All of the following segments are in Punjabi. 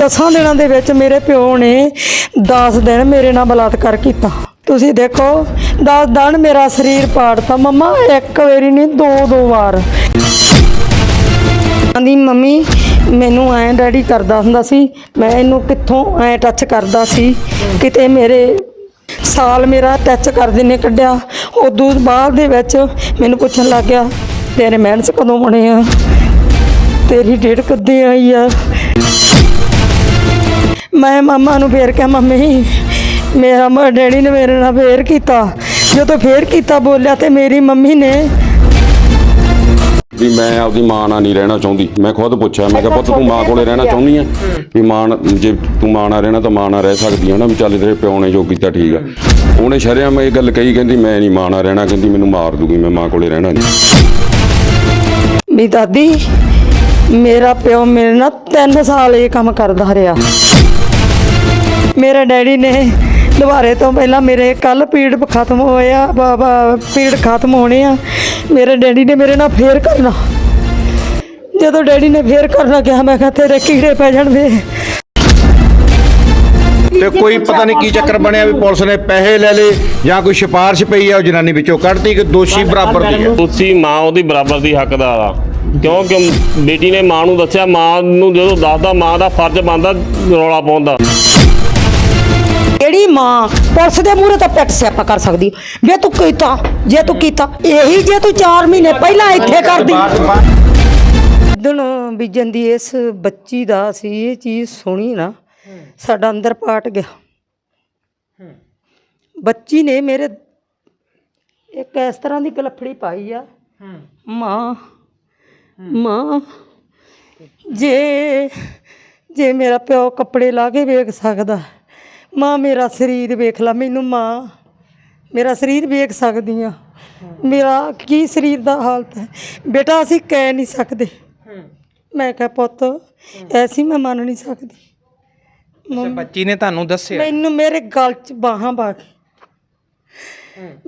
ਦਸਾਂ ਦਿਨਾਂ ਦੇ ਵਿੱਚ ਮੇਰੇ ਪਿਓ ਨੇ 10 ਦਿਨ ਮੇਰੇ ਨਾਲ ਬਲਾਤਕਾਰ ਕੀਤਾ। ਤੁਸੀਂ ਦੇਖੋ 10 ਦਿਨ ਮੇਰਾ ਸਰੀਰ ਪਾੜਤਾ। ਮੰਮਾ, ਇੱਕ ਵਾਰੀ ਨਹੀਂ, ਦੋ ਦੋ ਵਾਰ। ਆਂਦੀ ਮੰਮੀ, ਮੈਨੂੰ ਐਂ ਡੈਡੀ ਕਰਦਾ ਹੁੰਦਾ ਸੀ। ਮੈਂ ਇਹਨੂੰ ਕਿੱਥੋਂ ਐਂ ਟੱਚ ਕਰਦਾ ਸੀ? ਕਿਤੇ ਮੇਰੇ ਸਾਲ ਮੇਰਾ ਟੱਚ ਕਰਦੇ ਨੇ ਕੱਢਿਆ। ਉਦੋਂ ਬਾਅਦ ਦੇ ਵਿੱਚ ਮੈਨੂੰ ਪੁੱਛਣ ਲੱਗ ਗਿਆ, ਤੇਰੇ ਮੈਨਸ ਕਦੋਂ ਬਣੇ ਆ? ਤੇਰੀ ਡੇਢ ਕਦੇ ਆਈ ਆ? ਮੈਂ ਮਾਮਾ ਨੂੰ ਫੇਰ ਕਿਹਾ ਮੰਮੀ ਮੇਰਾ ਮ ਡੈਡੀ ਨੇ ਮੇਰੇ ਨਾਲ ਫੇਰ ਕੀਤਾ। ਜਦੋਂ ਫੇਰ ਕੀਤਾ ਬੋਲਿਆ ਤੇ ਮੇਰੀ ਮੰਮੀ ਨੇ ਵੀ ਮੈਂ ਆਪਦੀ ਮਾਂ ਨਾਲ ਨਹੀਂ ਰਹਿਣਾ ਚਾਹੁੰਦੀ। ਮੈਂ ਖੁਦ ਪੁੱਛਿਆ ਮੈਂ ਕਿਹਾ ਪੁੱਤ ਤੂੰ ਮਾਂ ਕੋਲੇ ਰਹਿਣਾ ਚਾਹੁੰਦੀ ਆ? ਵੀ ਮਾਂ ਨਾਲ- ਜੇ ਤੂੰ ਮਾਂ ਨਾਲ ਰਹਿਣਾ ਤਾਂ ਮਾਂ ਨਾਲ ਰਹਿ ਸਕਦੀ ਆ ਨਾ ਵੀ ਚੱਲ ਤੇਰੇ ਪਿਓ ਨੇ ਜੋ ਕੀਤਾ ਠੀਕ ਆ। ਉਹਨੇ ਸ਼ਰਿਆਮ ਇਹ ਗੱਲ ਕਹੀ ਕਹਿੰਦੀ ਮੈਂ ਨਹੀਂ ਮਾਂ ਨਾਲ ਰਹਿਣਾ ਕਹਿੰਦੀ ਮੈਨੂੰ ਮਾਰ ਦੂਗੀ ਮੈਂ ਮਾਂ ਕੋਲੇ ਰਹਿਣਾ ਨਹੀਂ। ਵੀ ਦਾਦੀ ਮੇਰਾ ਪਿਓ ਮੇਰੇ ਨਾਲ 3 ਸਾਲ ਇਹ ਕੰਮ ਕਰਦਾ ਰਿਹਾ। ਮੇਰੇ ਡੈਡੀ ਨੇ ਦੁਬਾਰੇ ਤੋਂ ਪਹਿਲਾਂ ਮੇਰੇ ਕੱਲ ਪੀੜ ਖਤਮ ਹੋਇਆ ਬਾਬਾ ਪੀੜ ਖਤਮ ਹੋਣੇ ਆ। ਮੇਰੇ ਡੈਡੀ ਨੇ ਮੇਰੇ ਨਾਲ ਫੇਰ ਕਰਨਾ। ਜਦੋਂ ਡੈਡੀ ਨੇ ਫੇਰ ਕਰਨਾ ਕਿਹਾ ਮੈਂ ਕਿਹਾ ਤੇਰੇ ਕੀੜੇ ਪੈ ਜਾਣਗੇ। ਤੇ ਕੋਈ ਪਤਾ ਨਹੀਂ ਕੀ ਚੱਕਰ ਬਣਿਆ ਵੀ ਪੁਲਿਸ ਨੇ ਪੈਸੇ ਲੈ ਲਏ ਜਾਂ ਕੋਈ ਸਿਫਾਰਿਸ਼ ਪਈ ਆ ਉਹ ਜਨਾਨੀ ਵਿੱਚੋਂ ਕੱਢਤੀ ਕਿ ਦੋਸ਼ੀ ਬਰਾਬਰ ਦੀ ਹੈ? ਤੁਸੀਂ ਮਾਂ ਉਹਦੀ ਬਰਾਬਰ ਦੀ ਹੱਕਦਾਰ ਆ। ਕਿਉਂਕਿ ਬੇਟੀ ਨੇ ਮਾਂ ਨੂੰ ਦੱਸਿਆ ਮਾਂ ਨੂੰ ਜਦੋਂ ਦੱਸਦਾ ਮਾਂ ਦਾ ਫਰਜ਼ ਬਣਦਾ ਰੌਲਾ ਪਾਉਣ ਜਿਹੜੀ ਮਾਂ ਪੁਲਿਸ ਦੇ ਮੂਹਰੇ ਤਾਂ ਪਿੱਟ ਸਿਆਪਾ ਕਰ ਸਕਦੀ। ਵੇ ਤੂੰ ਕੀਤਾ, ਜੇ ਤੂੰ ਕੀਤਾ, ਇਹੀ ਜੇ ਤੂੰ 4 ਮਹੀਨੇ ਪਹਿਲਾਂ ਇੱਥੇ ਕਰਦੀ। ਦਿਨ ਬੀਜਣ ਦੀ ਇਸ ਬੱਚੀ ਦਾ ਸੀ ਇਹ ਚੀਜ਼ ਸੁਣੀ ਨਾ, ਸਾਡਾ ਅੰਦਰ ਪਾਟ ਗਿਆ। ਬੱਚੀ ਨੇ ਮੇਰੇ ਇੱਕ ਇਸ ਤਰ੍ਹਾਂ ਦੀ ਗਲਫੜੀ ਪਾਈ ਆ। ਮਾਂ ਮਾਂ, ਜੇ ਜੇ ਮੇਰਾ ਪਿਓ ਕੱਪੜੇ ਲਾ ਕੇ ਵੇਖ ਸਕਦਾ। ਮਾਂ ਮੇਰਾ ਸਰੀਰ ਵੇਖ ਲਾ ਮੈਨੂੰ ਮਾਂ। ਮੇਰਾ ਸਰੀਰ ਵੇਖ ਸਕਦੀ ਆ। ਮੇਰਾ ਕੀ ਸਰੀਰ ਦਾ ਹਾਲਤ ਹੈ? ਬੇਟਾ ਅਸੀਂ ਕਹਿ ਨਹੀਂ ਸਕਦੇ। ਮੈਂ ਕਿਹਾ ਪੁੱਤ ਐਸੀ ਮੈਂ ਮੰਨ ਨਹੀਂ ਸਕਦੀ। ਅੱਛਾ ਬੱਚੀ ਨੇ ਤੁਹਾਨੂੰ ਦੱਸਿਆ? ਮੈਨੂੰ ਮੇਰੇ ਗਲ 'ਚ ਬਾਹਾਂ ਪਾ ਕੇ।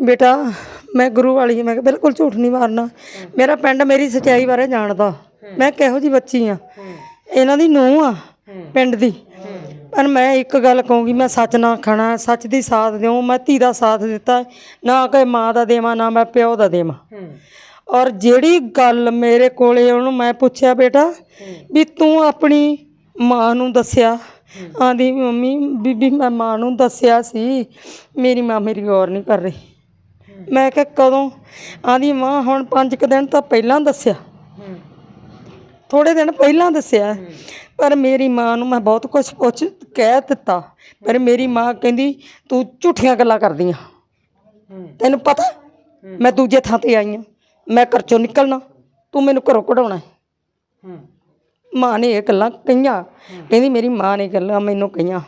ਬੇਟਾ ਮੈਂ ਗੁਰੂ ਵਾਲੀ ਹਾਂ, ਮੈਂ ਕਿਹਾ ਬਿਲਕੁਲ ਝੂਠ ਨਹੀਂ ਮਾਰਨਾ। ਮੇਰਾ ਪਿੰਡ ਮੇਰੀ ਸਚਾਈ ਬਾਰੇ ਜਾਣਦਾ। ਮੈਂ ਕਿਹੋ ਜੀ ਬੱਚੀ ਆ। ਇਹਨਾਂ ਦੀ ਨੂੰਹ ਆ ਪਿੰਡ ਦੀ। ਪਰ ਮੈਂ ਇੱਕ ਗੱਲ ਕਹੂੰਗੀ ਮੈਂ ਸੱਚ ਨਾ ਖਾਣਾ ਸੱਚ ਦੀ ਸਾਥ ਦਿਉ ਮੈਂ ਧੀ ਦਾ ਸਾਥ ਦਿੱਤਾ ਨਾ ਕਿ ਮਾਂ ਦਾ ਦੇਵਾਂ ਨਾ ਮੈਂ ਪਿਓ ਦਾ ਦੇਵਾਂ। ਔਰ ਜਿਹੜੀ ਗੱਲ ਮੇਰੇ ਕੋਲੇ ਉਹਨੂੰ ਮੈਂ ਪੁੱਛਿਆ ਬੇਟਾ ਵੀ ਤੂੰ ਆਪਣੀ ਮਾਂ ਨੂੰ ਦੱਸਿਆ? ਆਂਦੀ ਮੰਮੀ ਬੀਬੀ ਮੈਂ ਮਾਂ ਨੂੰ ਦੱਸਿਆ ਸੀ ਮੇਰੀ ਮਾਂ ਮੇਰੀ ਗੌਰ ਨਹੀਂ ਕਰ ਰਹੀ। ਮੈਂ ਕਿਹਾ ਕਦੋਂ? ਆਂਦੀ ਮਾਂ ਹੁਣ ਪੰਜ ਕੁ ਦਿਨ ਤਾਂ ਪਹਿਲਾਂ ਦੱਸਿਆ। ਥੋੜੇ ਦਿਨ ਪਹਿਲਾਂ ਦੱਸਿਆ। ਪਰ ਮੇਰੀ ਮਾਂ ਨੂੰ ਮੈਂ ਬਹੁਤ ਕੁਝ ਪੁੱਛ ਕਹਿ ਦਿੱਤਾ। ਪਰ ਮੇਰੀ ਮਾਂ ਕਹਿੰਦੀ, ਤੂੰ ਝੂਠੀਆਂ ਗੱਲਾਂ ਕਰਦੀਆਂ ਤੈਨੂੰ ਪਤਾ, ਮੈਂ ਦੂਜੇ ਥਾਂ ਤੇ ਆਈ ਹਾਂ ਮੈਂ ਘਰ ਚੋਂ ਨਿਕਲਣਾ, ਤੂੰ ਮੈਨੂੰ ਘਰੋਂ ਕਢਾਉਣਾ ਮਾਂ ਨੇ ਇਹ ਗੱਲਾਂ ਕਹੀਆਂ। ਕਹਿੰਦੀ, ਮੇਰੀ ਮਾਂ ਨੇ ਗੱਲਾਂ ਮੈਨੂੰ ਕਹੀਆਂ।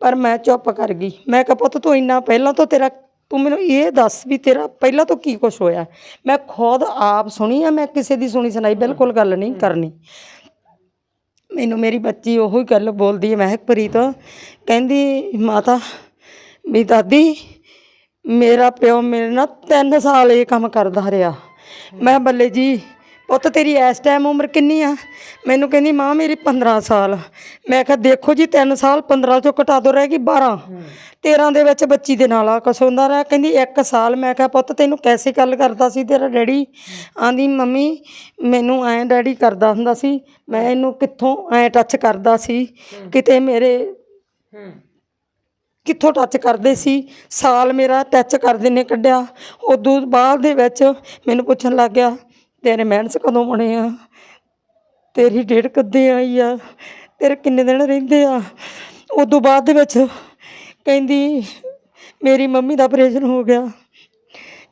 ਪਰ ਮੈਂ ਚੁੱਪ ਕਰ ਗਈ। ਮੈਂ ਕਿਹਾ, ਪੁੱਤ, ਤੂੰ ਇੰਨਾ ਪਹਿਲਾਂ ਤੋਂ ਤੇਰਾ, ਤੂੰ ਮੈਨੂੰ ਇਹ ਦੱਸ ਵੀ ਤੇਰਾ ਪਹਿਲਾਂ ਤੋਂ ਕੀ ਕੁਝ ਹੋਇਆ? ਮੈਂ ਖੁਦ ਆਪ ਸੁਣੀ ਆ, ਮੈਂ ਕਿਸੇ ਦੀ ਸੁਣੀ ਸੁਣਾਈ ਬਿਲਕੁਲ ਗੱਲ ਨਹੀਂ ਕਰਨੀ। ਮੈਨੂੰ ਮੇਰੀ ਬੱਚੀ ਉਹੋ ਹੀ ਗੱਲ ਬੋਲਦੀ ਹੈ ਮਹਿਕਪ੍ਰੀਤ ਕਹਿੰਦੀ, ਮਾਤਾ, ਵੀ ਦਾਦੀ, ਮੇਰਾ ਪਿਓ ਮੇਰੇ ਨਾਲ 3 ਸਾਲ ਇਹ ਕੰਮ ਕਰਦਾ ਰਿਹਾ। ਮੈਂ ਬੱਲੇ ਜੀ ਪੁੱਤ ਤੇਰੀ ਇਸ ਟਾਈਮ ਉਮਰ ਕਿੰਨੀ ਆ? ਮੈਨੂੰ ਕਹਿੰਦੀ ਮਾਂ ਮੇਰੀ 15 ਸਾਲ ਮੈਂ ਕਿਹਾ ਦੇਖੋ ਜੀ 3 ਸਾਲ 15 ਚੋਂ ਘਟਾ ਦੋ ਰਹਿ ਗਈ 12 13 ਦੇ ਵਿੱਚ ਬੱਚੀ ਦੇ ਨਾਲ ਆ ਕੁਛ ਹੁੰਦਾ ਰਿਹਾ। ਕਹਿੰਦੀ 1 ਸਾਲ। ਮੈਂ ਕਿਹਾ ਪੁੱਤ ਤੈਨੂੰ ਕੈਸੇ ਗੱਲ ਕਰਦਾ ਸੀ? ਤੇਰਾ ਡੈਡੀ ਆਂਦੀ ਮੰਮੀ ਮੈਨੂੰ ਐਂ ਡੈਡੀ ਕਰਦਾ ਹੁੰਦਾ ਸੀ। ਮੈਂ ਇਹਨੂੰ ਕਿੱਥੋਂ ਐਂ ਟੱਚ ਕਰਦਾ ਸੀ? ਕਿਤੇ ਮੇਰੇ ਕਿੱਥੋਂ ਟੱਚ ਕਰਦੇ ਸੀ? ਸਾਲ ਮੇਰਾ ਟੱਚ ਕਰਦੇ ਨੇ ਕੱਢਿਆ। ਉਦੋਂ ਬਾਅਦ ਦੇ ਵਿੱਚ ਮੈਨੂੰ ਪੁੱਛਣ ਲੱਗ ਗਿਆ ਤੇਰੇ ਮੈਨਸ ਕਦੋਂ ਬਣੇ ਆ? ਤੇਰੀ ਡੇਟ ਕਦੇ ਆਈ ਆ? ਤੇਰੇ ਕਿੰਨੇ ਦਿਨ ਰਹਿੰਦੇ ਆ? ਉਦੋਂ ਬਾਅਦ ਦੇ ਵਿੱਚ ਕਹਿੰਦੀ, ਮੇਰੀ ਮੰਮੀ ਦਾ ਆਪਰੇਸ਼ਨ ਹੋ ਗਿਆ।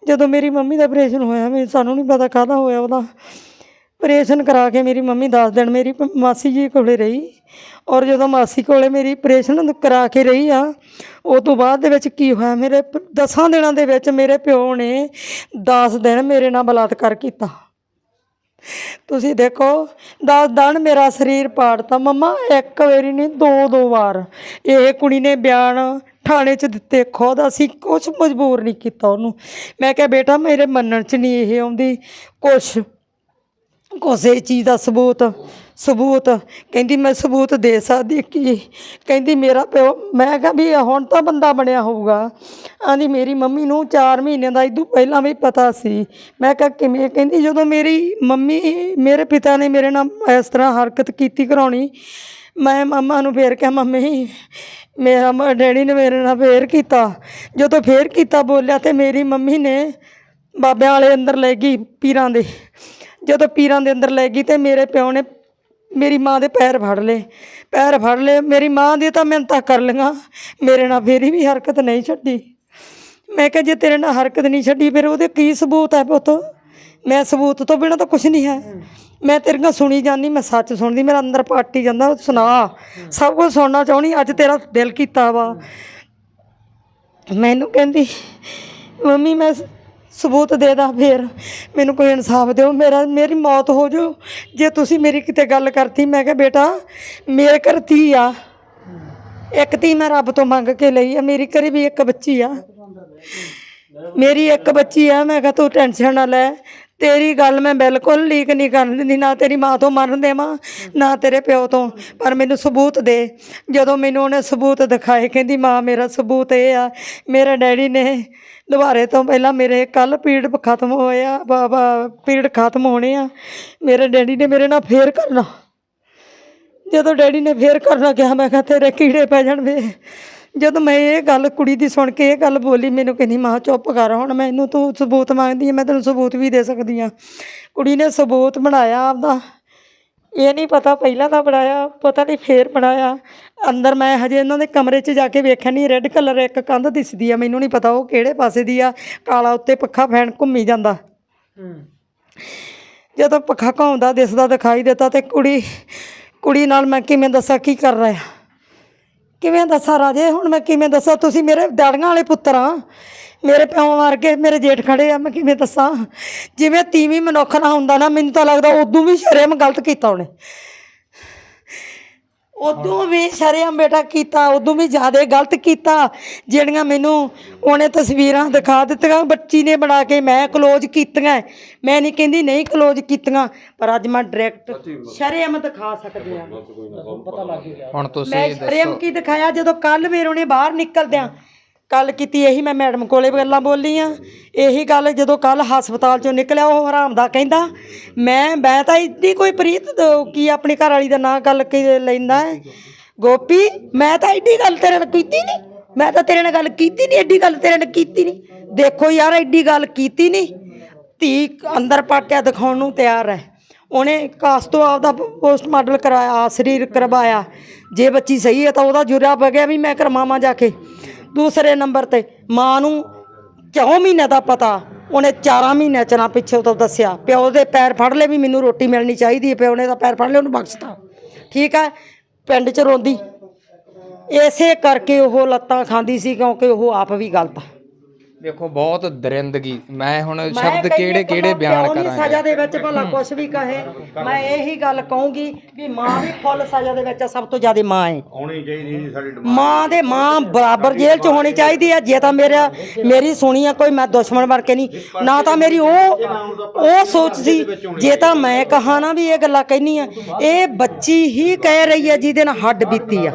ਜਦੋਂ ਮੇਰੀ ਮੰਮੀ ਦਾ ਆਪਰੇਸ਼ਨ ਹੋਇਆ ਮੈਨੂੰ ਸਾਨੂੰ ਨਹੀਂ ਪਤਾ ਕਾਹਦਾ ਹੋਇਆ ਉਹਦਾ। ਆਪਰੇਸ਼ਨ ਕਰਾ ਕੇ ਮੇਰੀ ਮੰਮੀ 10 ਦਿਨ ਮੇਰੀ ਪ- ਮਾਸੀ ਜੀ ਕੋਲੇ ਰਹੀ। ਔਰ ਜਦੋਂ ਮਾਸੀ ਕੋਲੇ ਮੇਰੀ ਆਪਰੇਸ਼ਨ ਕਰਾ ਕੇ ਰਹੀ ਆ ਉਹ ਤੋਂ ਬਾਅਦ ਦੇ ਵਿੱਚ ਕੀ ਹੋਇਆ? ਮੇਰੇ 10 ਦਿਨਾਂ ਦੇ ਵਿੱਚ ਮੇਰੇ ਪਿਓ ਨੇ 10 ਦਿਨ ਮੇਰੇ ਨਾਲ ਬਲਾਤਕਾਰ ਕੀਤਾ। ਤੁਸੀਂ ਦੇਖੋ 10 ਦਿਨ ਮੇਰਾ ਸਰੀਰ ਪਾੜਤਾ। ਮੰਮਾ, ਇੱਕ ਵਾਰੀ ਨਹੀਂ, ਦੋ ਦੋ ਵਾਰ। ਇਹ ਕੁੜੀ ਨੇ ਬਿਆਨ ਥਾਣੇ 'ਚ ਦਿੱਤੇ, ਖੁਦ ਅਸੀਂ ਕੁਝ ਮਜਬੂਰ ਨਹੀਂ ਕੀਤਾ ਉਹਨੂੰ। ਮੈਂ ਕਿਹਾ, ਬੇਟਾ, ਮੇਰੇ ਮੰਨਣ 'ਚ ਨਹੀਂ ਇਹ ਆਉਂਦੀ। ਕੁਛ ਕਿਸੇ ਚੀਜ਼ ਦਾ ਸਬੂਤ ਸਬੂਤ। ਕਹਿੰਦੀ, ਮੈਂ ਸਬੂਤ ਦੇ ਸਕਦੀ ਕਿ ਕਹਿੰਦੀ, ਮੇਰਾ ਪਿਓ ਮੈਂ ਕਿਹਾ ਵੀ ਹੁਣ ਤਾਂ ਬੰਦਾ ਬਣਿਆ ਹੋਊਗਾ। ਆਂਦੀ ਮੇਰੀ ਮੰਮੀ ਨੂੰ 4 ਮਹੀਨੇ ਦਾ ਇਦੋਂ ਪਹਿਲਾਂ ਵੀ ਪਤਾ ਸੀ। ਮੈਂ ਕਿਹਾ, ਕਿਵੇਂ? ਕਹਿੰਦੀ, ਜਦੋਂ ਮੇਰੀ ਮੰਮੀ, ਮੇਰੇ ਪਿਤਾ ਨੇ ਮੇਰੇ ਨਾਲ ਇਸ ਤਰ੍ਹਾਂ ਹਰਕਤ ਕੀਤੀ ਕਰਾਉਣੀ, ਮੈਂ ਮੰਮਾ ਨੂੰ ਫੇਰ ਕਿਹਾ, ਮੰਮੀ, ਮੇਰਾ ਮ- ਡੈਡੀ ਨੇ ਮੇਰੇ ਨਾਲ ਫੇਰ ਕੀਤਾ। ਜਦੋਂ ਫੇਰ ਕੀਤਾ ਬੋਲਿਆ ਤੇ ਮੇਰੀ ਮੰਮੀ ਨੇ ਬਾਬਿਆਂ ਵਾਲੇ ਅੰਦਰ ਲੈ ਗਈ ਪੀਰਾਂ ਦੇ। ਜਦੋਂ ਪੀਰਾਂ ਦੇ ਅੰਦਰ ਲੈ ਗਈ ਤੇ ਮੇਰੇ ਪਿਓ ਨੇ ਮੇਰੀ ਮਾਂ ਦੇ ਪੈਰ ਫੜ ਲਏ, ਪੈਰ ਫੜ ਲਏ। ਮੇਰੀ ਮਾਂ ਦੀ ਤਾਂ ਮਿਹਨਤਾਂ ਕਰ ਲਈਆਂ। ਮੇਰੇ ਨਾਲ ਫੇਰ ਵੀ ਹਰਕਤ ਨਹੀਂ ਛੱਡੀ। ਮੈਂ ਕਿਹਾ, ਜੇ ਤੇਰੇ ਨਾਲ ਹਰਕਤ ਨਹੀਂ ਛੱਡੀ, ਫਿਰ ਉਹਦੇ ਕੀ ਸਬੂਤ ਹੈ ਪੁੱਤ? ਮੈਂ ਸਬੂਤ ਤੋਂ ਬਿਨਾਂ ਤਾਂ ਕੁਝ ਨਹੀਂ ਹੈ। ਮੈਂ ਤੇਰੀਆਂ ਸੁਣੀ ਜਾਂਦੀ, ਮੈਂ ਸੱਚ ਸੁਣਦੀ, ਮੇਰਾ ਅੰਦਰ ਪਾਟੀ ਜਾਂਦਾ। ਸੁਣਾ। ਸਭ ਕੁਝ ਸੁਣਨਾ ਚਾਹੁੰਦੀ, ਅੱਜ ਤੇਰਾ ਦਿਲ ਕੀਤਾ ਵਾ। ਮੈਨੂੰ ਕਹਿੰਦੀ, ਮੰਮੀ, ਮੈਂ ਸਬੂਤ ਦੇ ਦਾ ਫੇਰ। ਮੈਨੂੰ ਕੋਈ ਇਨਸਾਫ ਦਿਓ, ਮੇਰਾ, ਮੇਰੀ ਮੌਤ ਹੋ ਜਾਓ ਜੇ ਤੁਸੀਂ ਮੇਰੀ ਕਿਤੇ ਗੱਲ ਕਰਤੀ, ਮੈਂ ਕਿਹਾ, ਬੇਟਾ, ਮੇਰੇ ਘਰ ਧੀ ਆ। ਇੱਕ ਧੀ ਮੈਂ ਰੱਬ ਤੋਂ ਮੰਗ ਕੇ ਲਈ ਆ, ਮੇਰੀ ਘਰੇ ਵੀ ਇੱਕ ਬੱਚੀ ਆ। ਮੇਰੀ ਇੱਕ ਬੱਚੀ ਆ, ਮੈਂ ਕਿਹਾ, ਤੂੰ ਟੈਨਸ਼ਨ ਨਾ ਲੈ। ਤੇਰੀ ਗੱਲ ਮੈਂ ਬਿਲਕੁਲ ਲੀਕ ਨਹੀਂ ਕਰਨ ਦਿੰਦੀ ਨਾ ਤੇਰੀ ਮਾਂ ਤੋਂ ਮਰਨ ਦੇਵਾਂ, ਨਾ ਤੇਰੇ ਪਿਓ ਤੋਂ, ਪਰ ਮੈਨੂੰ ਸਬੂਤ ਦੇ। ਜਦੋਂ ਮੈਨੂੰ ਉਹਨੇ ਸਬੂਤ ਦਿਖਾਏ, ਕਹਿੰਦੀ, ਮਾਂ, ਮੇਰਾ ਸਬੂਤ ਇਹ ਆ, ਮੇਰੇ ਡੈਡੀ ਨੇ ਦੁਬਾਰੇ ਤੋਂ ਪਹਿਲਾਂ ਮੇਰੇ ਕੱਲ ਪੀੜ ਖਤਮ ਹੋਇਆ, ਬਾਬਾ, ਪੀੜ ਖਤਮ ਹੋਣੇ ਆ, ਮੇਰੇ ਡੈਡੀ ਨੇ ਮੇਰੇ ਨਾਲ ਫੇਰ ਕਰਨਾ। ਜਦੋਂ ਡੈਡੀ ਨੇ ਫੇਰ ਕਰਨਾ, ਕਿਹਾ, ਮੈਂ ਕਿਹਾ, ਤੇਰੇ ਕੀੜੇ ਪੈ ਜਾਣ ਵੇ ਜਦੋਂ ਮੈਂ ਇਹ ਗੱਲ ਕੁੜੀ ਦੀ ਸੁਣ ਕੇ ਇਹ ਗੱਲ ਬੋਲੀ ਮੈਨੂੰ ਕਹਿੰਦੀ ਮਾਂ ਚੁੱਪ ਕਰ ਹੁਣ ਮੈਨੂੰ ਤੂੰ ਸਬੂਤ ਮੰਗਦੀ ਹੈ ਮੈਂ ਤੈਨੂੰ ਸਬੂਤ ਵੀ ਦੇ ਸਕਦੀ ਆ ਕੁੜੀ ਨੇ ਸਬੂਤ ਬਣਾਇਆ ਆਪਦਾ। ਇਹ ਨਹੀਂ ਪਤਾ ਪਹਿਲਾਂ ਤਾਂ ਬਣਾਇਆ ਪਤਾ ਨਹੀਂ ਫੇਰ ਬਣਾਇਆ। ਅੰਦਰ ਮੈਂ ਹਜੇ ਇਹਨਾਂ ਦੇ ਕਮਰੇ 'ਚ ਜਾ ਕੇ ਵੇਖਿਆ ਨਹੀਂ ਰੈੱਡ ਕਲਰ ਇੱਕ ਕੰਧ ਦਿਸਦੀ ਆ ਮੈਨੂੰ ਨਹੀਂ ਪਤਾ ਉਹ ਕਿਹੜੇ ਪਾਸੇ ਦੀ ਆ ਕਾਲਾ ਉੱਤੇ ਪੱਖਾ ਫੈਨ ਘੁੰਮੀ ਜਾਂਦਾ। ਜਦੋਂ ਪੱਖਾ ਘੁੰਮਦਾ ਦਿਸਦਾ ਦਿਖਾਈ ਦਿੱਤਾ ਤੇ ਕੁੜੀ ਕੁੜੀ ਨਾਲ ਮੈਂ ਕਿਵੇਂ ਦੱਸਾਂ ਕੀ ਕਰ ਰਿਹਾ? ਕਿਵੇਂ ਦੱਸਾਂ ਰਾਜੇ? ਹੁਣ ਮੈਂ ਕਿਵੇਂ ਦੱਸਾਂ? ਤੁਸੀਂ ਮੇਰੇ ਦਾੜੀਆਂ ਵਾਲੇ ਪੁੱਤਰ ਆ। ਮੇਰੇ ਪਿਓ ਵਰਗੇ ਮੇਰੇ ਜੇਠ ਖੜੇ ਆ, ਮੈਂ ਕਿਵੇਂ ਦੱਸਾਂ? ਜਿਵੇਂ ਤੀਵੀਂ ਮਨੁੱਖ ਨਾ ਹੁੰਦਾ ਨਾ, ਮੈਨੂੰ ਤਾਂ ਲੱਗਦਾ ਉਦੋਂ ਵੀ ਸ਼ਰਮ ਗਲਤ ਕੀਤਾ ਉਹਨੇ। ਉਦੋਂ ਵੀ ਸ਼ਰਮ ਬੇਟਾ ਕੀਤਾ ਉਦੋਂ ਵੀ ਜ਼ਿਆਦਾ ਗਲਤ ਕੀਤਾ। ਜਿਹੜੀਆਂ ਮੈਨੂੰ ਉਹਨੇ ਤਸਵੀਰਾਂ ਦਿਖਾ ਦਿੱਤੀਆਂ ਬੱਚੀ ਨੇ ਬਣਾ ਕੇ ਮੈਂ ਕਲੋਜ਼ ਕੀਤੀਆਂ। ਮੈਂ ਨਹੀਂ ਕਹਿੰਦੀ ਨਹੀਂ ਕਲੋਜ਼ ਕੀਤੀਆਂ ਪਰ ਅੱਜ ਮੈਂ ਡਾਇਰੈਕਟ ਸ਼ਰਮ ਦਿਖਾ ਸਕਦੀ ਆ ਹੁਣ ਮੈਂ ਤੁਸੀਂ ਪ੍ਰੇਮ ਕੀ ਦਿਖਾਇਆ? ਜਦੋਂ ਕੱਲ ਮੇਰੇ ਉਹਨੇ ਬਾਹਰ ਨਿਕਲਦਿਆਂ ਕੱਲ ਕੀਤੀ, ਇਹੀ ਮੈਂ ਮੈਡਮ ਕੋਲੇ ਗੱਲਾਂ ਬੋਲੀ ਆ ਇਹੀ ਗੱਲ ਜਦੋਂ ਕੱਲ ਹਸਪਤਾਲ ਚੋਂ ਨਿਕਲਿਆ, ਉਹ ਹਰਾਮ ਦਾ ਕਹਿੰਦਾ, ਮੈਂ ਮੈਂ ਤਾਂ ਇੱਡੀ ਕੋਈ ਪ੍ਰੀਤ ਕੀ ਆਪਣੀ ਘਰ ਵਾਲੀ ਦਾ ਨਾਂ ਗੱਲ ਕੀ ਲੈਂਦਾ ਹੈ? ਗੋਪੀ, ਮੈਂ ਤਾਂ ਐਡੀ ਗੱਲ ਤੇਰੇ ਨਾਲ ਕੀਤੀ ਨਹੀਂ। ਮੈਂ ਤਾਂ ਤੇਰੇ ਨਾਲ ਗੱਲ ਕੀਤੀ ਨਹੀਂ ਐਡੀ ਗੱਲ ਤੇਰੇ ਨਾਲ ਕੀਤੀ ਨਹੀਂ। ਦੇਖੋ ਯਾਰ ਐਡੀ ਗੱਲ ਕੀਤੀ ਨਹੀਂ। ਧੀ ਅੰਦਰ ਪਾਟਿਆ ਦਿਖਾਉਣ ਨੂੰ ਤਿਆਰ ਹੈ। ਉਹਨੇ ਕਾਸ ਤੋਂ ਆਪਦਾ ਪੋਸਟ ਮਾਡਲ ਕਰਾਇਆ ਸਰੀਰ ਕਰਵਾਇਆ। ਜੇ ਬੱਚੀ ਸਹੀ ਹੈ ਤਾਂ ਉਹਦਾ ਜੁਰਿਆ ਬਗਿਆ ਵੀ ਮੈਂ ਕਰਮਾਵਾਂ ਜਾ ਕੇ ਦੂਸਰੇ ਨੰਬਰ ਤੇ ਮਾਂ ਨੂੰ ਕਿਉਂ ਮਹੀਨੇ ਦਾ ਪਤਾ? ਉਹਨੇ 4 ਮਹੀਨਿਆਂ ਚ ਨਾ ਪਿੱਛੇ ਤੋਂ ਦੱਸਿਆ। ਪਿਓ ਦੇ ਪੈਰ ਫੜ ਲਏ ਵੀ ਮੈਨੂੰ ਰੋਟੀ ਮਿਲਣੀ ਚਾਹੀਦੀ ਹੈ। ਪਿਓ ਨੇ ਤਾਂ ਪੈਰ ਫੜ ਲਿਆ ਉਹਨੂੰ ਬਖਸ਼ਤਾ। ਠੀਕ ਹੈ? ਪਿੰਡ ਚ ਰੋਂਦੀ। ਇਸੇ ਕਰਕੇ ਉਹ ਲੱਤਾਂ ਖਾਂਦੀ ਸੀ ਕਿਉਂਕਿ ਉਹ ਆਪ ਵੀ ਗਲਤ ਦੇਖੋ ਬਹੁਤ ਦਰਿੰਦਗੀ। ਮੈਂ ਹੁਣ ਮੈਂ ਸ਼ਬਦ ਕਿਹੜੇ ਕਿਹੜੇ ਬਿਆਨ ਪਿਓ ਨੀ ਕਰਾਂਗੇ? ਸਜ਼ਾ ਦੇ ਵਿੱਚ ਭਲਾ ਕੁਝ ਵੀ ਕਹੇ? ਮੈਂ ਇਹੀ ਗੱਲ ਕਹੂੰਗੀ ਵੀ ਮਾਂ ਵੀ ਫੁੱਲ ਸਜ਼ਾ ਦੇ ਵਿੱਚ ਆ, ਸਭ ਤੋਂ ਜ਼ਿਆਦਾ ਮਾਂ ਹੈ ਆਉਣੀ ਚਾਹੀਦੀ ਸੀ ਸਾਡੀ ਮਾਂ ਦੇ ਮਾਂ ਬਰਾਬਰ ਜੇਲ੍ਹ 'ਚ ਹੋਣੀ ਚਾਹੀਦੀ ਹੈ ਜੇ ਤਾਂ ਮੇਰਾ ਮੇਰੀ ਸੁਣੀ ਆ ਕੋਈ ਮੈਂ ਦੁਸ਼ਮਣ ਬਣ ਕੇ ਨਹੀਂ। ਨਾ ਤਾਂ ਮੇਰੀ ਉਹ ਉਹ ਸੋਚ ਸੀ। ਜੇ ਤਾਂ ਮੈਂ ਕਹਾ ਨਾ ਵੀ ਇਹ ਗੱਲਾਂ ਕਹਿਨੀ ਆ ਇਹ ਬੱਚੀ ਹੀ ਕਹਿ ਰਹੀ ਹੈ ਜਿਹਦੇ ਨਾਲ ਹੱਡ ਬੀਤੀ ਆ।